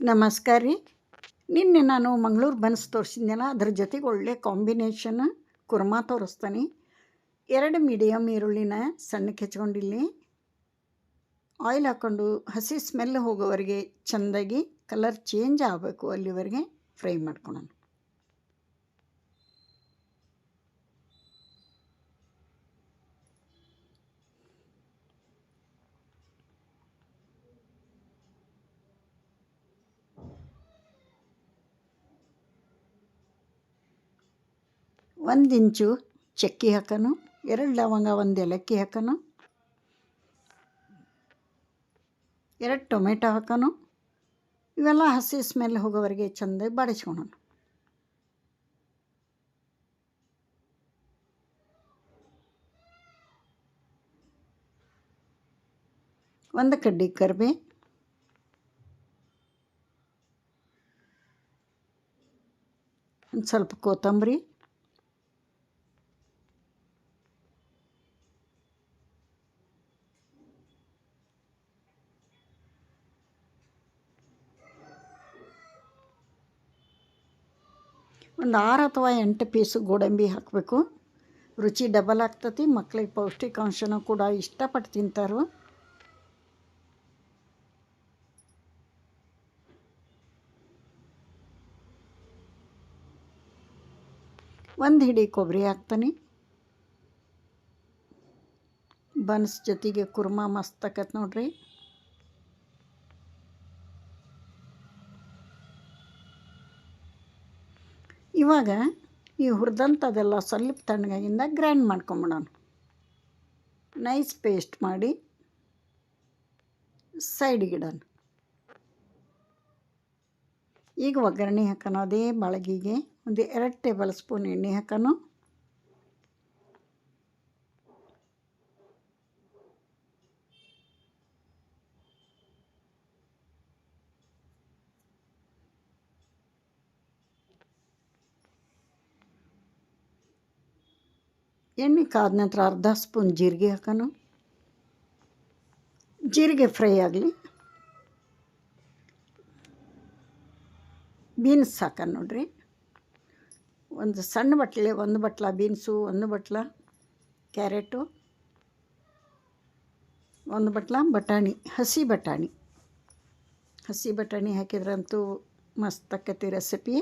ನಮಸ್ಕಾರ ರೀ. ನಿನ್ನೆ ನಾನು ಮಂಗಳೂರು ಬನ್ಸ್ ತೋರಿಸಿದ್ನಲ್ಲ, ಅದ್ರ ಜೊತೆಗೆ ಒಳ್ಳೆ ಕಾಂಬಿನೇಷನ್ ಕುರ್ಮಾ ತೋರಿಸ್ತೀನಿ ಎರಡು ಮೀಡಿಯಮ್ ಈರುಳ್ಳಿನ ಸಣ್ಣಕ್ಕೆ ಹೆಚ್ಕೊಂಡಿಲ್ಲಿ. ಆಯಿಲ್ ಹಾಕ್ಕೊಂಡು ಹಸಿ ಸ್ಮೆಲ್ ಹೋಗೋವರೆಗೆ ಚೆಂದಾಗಿ ಕಲರ್ ಚೇಂಜ್ ಆಗಬೇಕು ಅಲ್ಲಿವರೆಗೆ ಫ್ರೈ ಮಾಡ್ಕೊಳೋಣ. ಒಂದು ಇಂಚು ಚಕ್ಕಿ ಹಾಕೋನು, ಎರಡು ಲವಂಗ ಒಂದು ಏಲಕ್ಕಿ ಹಾಕೋನು, ಎರಡು ಟೊಮೆಟೊ ಹಾಕೋನು, ಇವೆಲ್ಲ ಹಸಿ ಸ್ಮೆಲ್ ಹೋಗೋವರೆಗೆ ಚೆಂದ ಬಾಡಿಸ್ಕೊಳೋಣ ಒಂದು ಕಡ್ಡಿ ಕರ್ಬೆ, ಒಂದು ಸ್ವಲ್ಪ ಕೊತ್ತಂಬರಿ ಒಂದು ಆರು ಅಥವಾ ಎಂಟು ಪೀಸು ಗೋಡಂಬಿ ಹಾಕಬೇಕು. ರುಚಿ ಡಬಲ್ ಆಗ್ತತಿ, ಮಕ್ಳಿಗೆ ಪೌಷ್ಟಿಕಾಂಶನೂ ಕೂಡ ಇಷ್ಟಪಟ್ಟು ತಿಂತಾರೆ. ಒಂದು ಹಿಡಿ ಕೊಬ್ಬರಿ ಹಾಕ್ತಾನೆ. ಬನ್ಸ್ ಜೊತೆಗೆ ಕುರ್ಮಾ ಮಸ್ತ್ ಆಕತ್ ನೋಡ್ರಿ. ಇವಾಗ ಈ ಹುರಿದಂಥದ್ದೆಲ್ಲ ಸ್ವಲ್ಪ ತಣ್ಣಗಾಗಿಂದ ಗ್ರೈಂಡ್ ಮಾಡ್ಕೊಂಬಿಡೋಣ. ನೈಸ್ ಪೇಸ್ಟ್ ಮಾಡಿ ಸೈಡಿಗಿಡೋಣ ಈಗ ಒಗ್ಗರಣೆ ಹಾಕೋಣ, ಅದೇ ಬಾಳಗಿಗೆ ಒಂದು ಎರಡು ಟೇಬಲ್ ಸ್ಪೂನ್ ಎಣ್ಣೆ ಹಾಕೋಣ. ಎಣ್ಣೆ ಕಾದ ನಂತರ ಅರ್ಧ ಸ್ಪೂನ್ ಜೀರಿಗೆ ಹಾಕೋಣ ಜೀರಿಗೆ ಫ್ರೈ ಆಗಲಿ. ಬೀನ್ಸ್ ಹಾಕೋಣ ನೋಡ್ರಿ. ಒಂದು ಸಣ್ಣ ಬಟ್ಲೆ, ಒಂದು ಬಟ್ಲ ಬೀನ್ಸು ಒಂದು ಬಟ್ಲ ಕ್ಯಾರೆಟು ಒಂದು ಬಟ್ಲ ಬಟಾಣಿ, ಹಸಿ ಬಟಾಣಿ. ಹಸಿ ಬಟಾಣಿ ಹಾಕಿದ್ರಂತೂ ಮಸ್ತ್ ಆಕತಿ ರೆಸಿಪಿ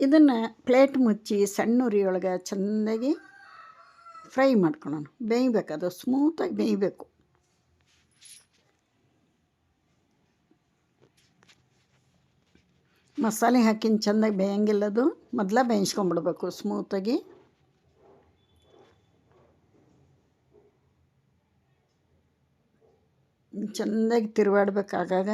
ಇದನ್ನು ಪ್ಲೇಟ್ ಮುಚ್ಚಿ ಸಣ್ಣ ಉರಿಯೊಳಗೆ ಚೆಂದಾಗಿ ಫ್ರೈ ಮಾಡ್ಕೊಳ್ಳೋಣ ಬೇಯಬೇಕು, ಅದು ಸ್ಮೂತಾಗಿ ಬೇಯಬೇಕು. ಮಸಾಲೆ ಹಾಕಿನ ಚೆಂದಾಗಿ ಬೇಯಂಗಿಲ್ಲ ಅದು. ಮೊದಲ ಬೇಯಿಸ್ಕೊಂಬಿಡ್ಬೇಕು ಸ್ಮೂತಾಗಿ. ಚೆಂದಾಗಿ ತಿರುವಾಡ್ಬೇಕಾಗಾಗ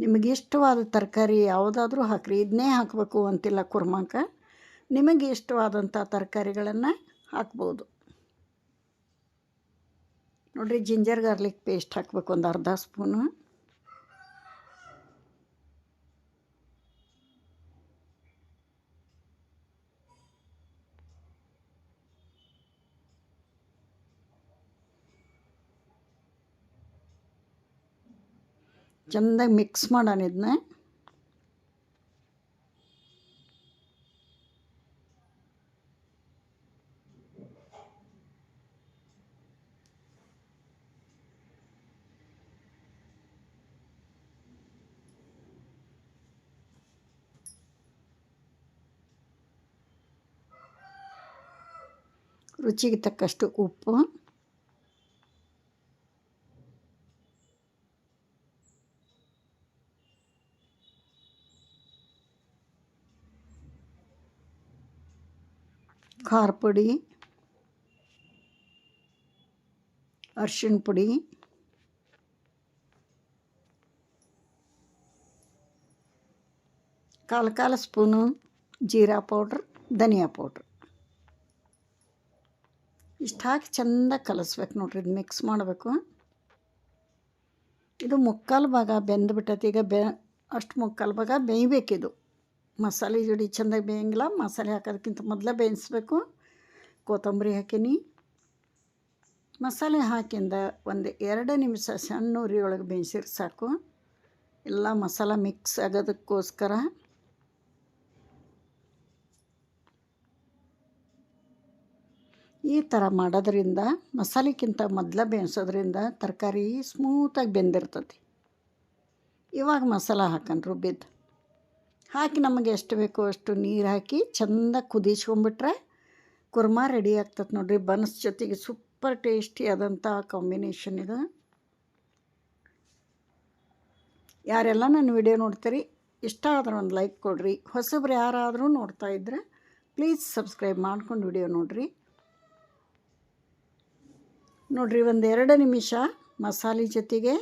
ನಿಮಗೆ ಇಷ್ಟವಾದ ತರಕಾರಿ ಯಾವುದಾದ್ರೂ ಹಾಕಿರಿ. ಇದನ್ನೇ ಹಾಕಬೇಕು ಅಂತಿಲ್ಲ ಕುರ್ಮಾಕ. ನಿಮಗೆ ಇಷ್ಟವಾದಂಥ ತರಕಾರಿಗಳನ್ನು ಹಾಕ್ಬೋದು. ನೋಡಿರಿ ಜಿಂಜರ್ ಗಾರ್ಲಿಕ್ ಪೇಸ್ಟ್ ಹಾಕಬೇಕು ಒಂದು ಅರ್ಧ ಸ್ಪೂನು. ಚೆಂದಾಗಿ ಮಿಕ್ಸ್ ಮಾಡೋಣ ಇದನ್ನ. ರುಚಿಗೆ ತಕ್ಕಷ್ಟು ಉಪ್ಪು. ಖಾರ ಪುಡಿ, ಅರ್ಶಿಣ ಪುಡಿ, ಕಾಲು ಕಾಲು spoon jeera powder, dhania powder. ಇಷ್ಟು ಹಾಕಿ ಚೆಂದ ಕಲಿಸ್ಬೇಕು ನೋಡ್ರಿ ಇದು ಮಿಕ್ಸ್ ಮಾಡಬೇಕು. ಇದು ಮುಕ್ಕಾಲು ಭಾಗ ಬೆಂದ್ಬಿಟ್ಟೈತಿ, ಈಗ ಬೆ, ಅಷ್ಟು ಮುಕ್ಕಾಲು ಭಾಗ ಬೇಯಬೇಕಿದು. ಮಸಾಲೆ ಜೋಡಿ ಚೆಂದಾಗಿ ಬೇಯಂಗಿಲ್ಲ. ಮಸಾಲೆ ಹಾಕೋದಕ್ಕಿಂತ ಮೊದಲೇ ಬೇಯಿಸ್ಬೇಕು. ಕೊತ್ತಂಬರಿ ಹಾಕೀನಿ. ಮಸಾಲೆ ಹಾಕಿಂದ ಒಂದು ಎರಡು ನಿಮಿಷ ಸಣ್ಣ ಉರಿ ಒಳಗೆ ಬೇಯಿಸಿದ್ರೆ ಸಾಕು. ಎಲ್ಲ ಮಸಾಲೆ ಮಿಕ್ಸ್ ಆಗೋದಕ್ಕೋಸ್ಕರ. ಈ ಥರ ಮಾಡೋದ್ರಿಂದ ಮಸಾಲೆಗಿಂತ ಮೊದಲ ಬೇಯಿಸೋದ್ರಿಂದ ತರಕಾರಿ ಸ್ಮೂತಾಗಿ ಬೆಂದಿರ್ತತಿ ಇವಾಗ ಮಸಾಲ ಹಾಕನ್ ರುಬ್ಬಿದ್ದು ಹಾಕಿ ನಮಗೆ ಎಷ್ಟು ಬೇಕೋ ಅಷ್ಟು ನೀರು ಹಾಕಿ ಚೆಂದ ಕುದಿಸ್ಕೊಂಬಿಟ್ರೆ ಕುರ್ಮಾ ರೆಡಿ ಆಗ್ತದೆ ನೋಡಿರಿ. ಬನ್ಸ್ ಜೊತೆಗೆ ಸೂಪರ್ ಟೇಸ್ಟಿ ಆದಂಥ ಕಾಂಬಿನೇಷನ್ ಇದು. ಯಾರೆಲ್ಲ ನನ್ನ ವಿಡಿಯೋ ನೋಡ್ತೀರಿ, ಇಷ್ಟ ಆದ್ರೆ ಒಂದು ಲೈಕ್ ಕೊಡ್ರಿ. ಹೊಸಬ್ರು ಯಾರಾದರೂ ನೋಡ್ತಾ ಇದ್ರೆ ಪ್ಲೀಸ್ ಸಬ್ಸ್ಕ್ರೈಬ್ ಮಾಡ್ಕೊಂಡು ವಿಡಿಯೋ ನೋಡ್ರಿ. ನೋಡ್ರಿ ಒಂದು ಎರಡು ನಿಮಿಷ ಮಸಾಲೆ ಜೊತೆಗೆ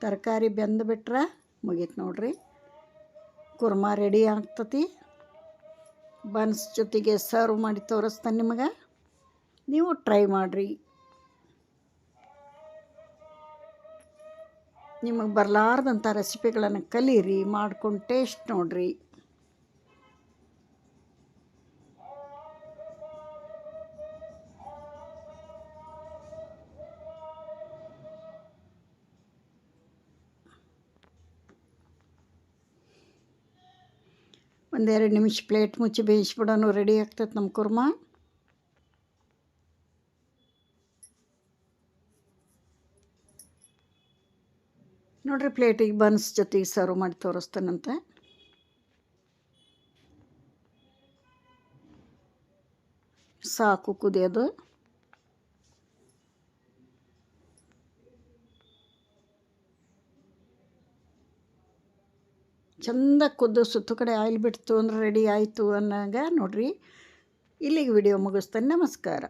ತರಕಾರಿ ಬೆಂದುಬಿಟ್ರೆ ಮುಗೀತು ನೋಡಿರಿ. ಕುರ್ಮಾ ರೆಡಿ ಆಗ್ತತಿ. ಬನ್ಸ್ ಜೊತೆಗೆ ಸರ್ವ್ ಮಾಡಿ ತೋರಿಸ್ತಾನೆ ನಿಮಗೆ. ನೀವು ಟ್ರೈ ಮಾಡಿರಿ. ನಿಮಗೆ ಬರಲಾರ್ದಂಥ ರೆಸಿಪಿಗಳನ್ನು ಕಲೀರಿ, ಮಾಡ್ಕೊಂಡು ಟೇಸ್ಟ್ ನೋಡಿರಿ. ಒಂದೆರಡು ನಿಮಿಷ ಪ್ಲೇಟ್ ಮುಚ್ಚಿ ಬೇಯಿಸ್ಬಿಡೋನು ರೆಡಿ ಆಗ್ತೈತೆ ನಮ್ಮ ಕುರ್ಮಾ. ನೋಡ್ರಿ ಪ್ಲೇಟಿಗೆ ಬನ್ಸ್ ಜೊತೆಗೆ ಸರ್ವ್ ಮಾಡಿ ತೋರಿಸ್ತಾನಂತೆ. ಸಾಕು ಕುದಿಯೋದು. ಚಂದ ಕುದ್ದು ಸುತ್ತು ಕಡೆ ಆಯಿಲ್ ಬಿಡ್ತು ಅಂದ್ರೆ ರೆಡಿ ಆಯಿತು ಅನ್ನೋಂಗೆ ನೋಡಿರಿ. ಇಲ್ಲಿಗೆ ವಿಡಿಯೋ ಮುಗಿಸ್ತೇನೆ ನಮಸ್ಕಾರ.